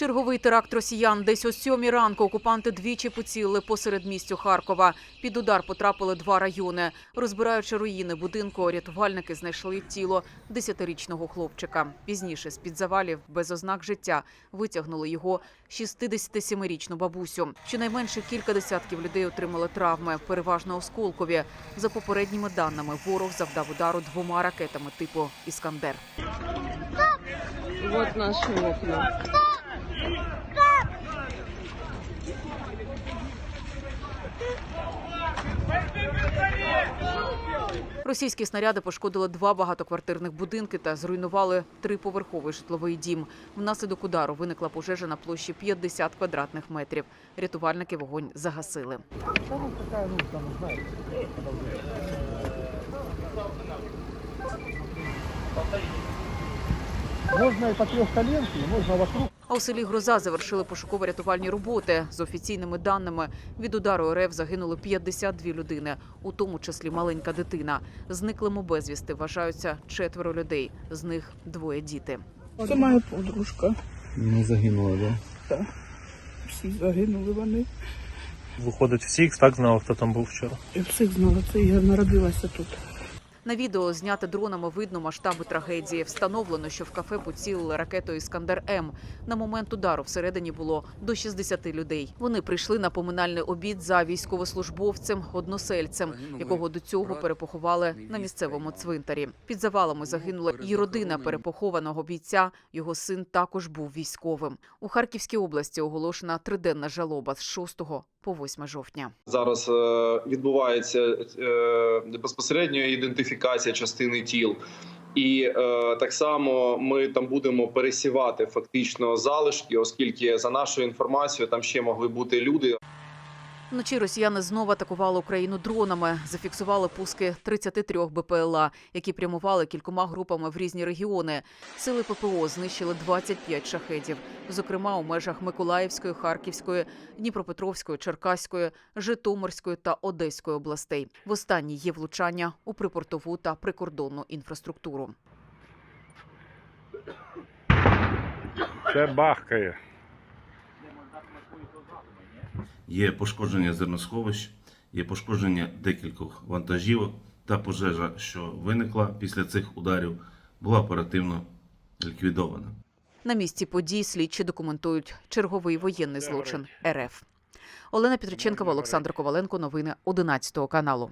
Черговий теракт росіян. Десь о сьомій ранку окупанти двічі поцілили посеред містю Харкова. Під удар потрапили два райони. Розбираючи руїни будинку, рятувальники знайшли тіло десятирічного хлопчика. Пізніше з-під завалів без ознак життя витягнули його 67-річну бабусю. Щонайменше кілька десятків людей отримали травми, переважно осколкові. За попередніми даними, ворог завдав удару двома ракетами типу Іскандер. Вот наши окна. Російські снаряди пошкодили два багатоквартирних будинки та зруйнували триповерховий житловий дім. Внаслідок удару виникла пожежа на площі 50 квадратних метрів. Рятувальники вогонь загасили. Можно и по трехколенке, можно вокруг. А у селі Гроза завершили пошуково-рятувальні роботи. За офіційними даними, від удару РФ загинули 52 людини, у тому числі маленька дитина. Зниклими безвісти вважаються четверо людей, з них двоє діти. Це моя подружка. Не загинула, да? Всі загинули вони. Виходить, всіх так знали, хто там був вчора. Я всіх знала, це я народилася тут. На відео зняте дронами видно масштаби трагедії. Встановлено, що в кафе поцілили ракетою Іскандер М. На момент удару всередині було до 60 людей. Вони прийшли на поминальний обід за військовослужбовцем односельцем, якого до цього перепоховали на місцевому цвинтарі. Під завалами загинула і родина перепохованого бійця. Його син також був військовим. У Харківській області оголошена триденна жалоба з 6 по 8 жовтня. Зараз е, відбувається е, безпосередньо ідентифікація частини тіл. І е, так само ми там будемо пересівати фактично залишки, оскільки за нашою інформацією там ще могли бути люди. Вночі росіяни знову атакували Україну дронами. Зафіксували пуски 33 БПЛА, які прямували кількома групами в різні регіони. Сили ППО знищили 25 шахедів, зокрема у межах Миколаївської, Харківської, Дніпропетровської, Черкаської, Житомирської та Одеської областей. В останній є влучання у припортову та прикордонну інфраструктуру. Це бахкає. Є пошкодження зерносховищ, є пошкодження декількох вантажівок та пожежа, що виникла після цих ударів, була оперативно ліквідована. На місці подій слідчі документують черговий воєнний злочин РФ. Олена Петриченкова, Олександр Коваленко. Новини 11 каналу.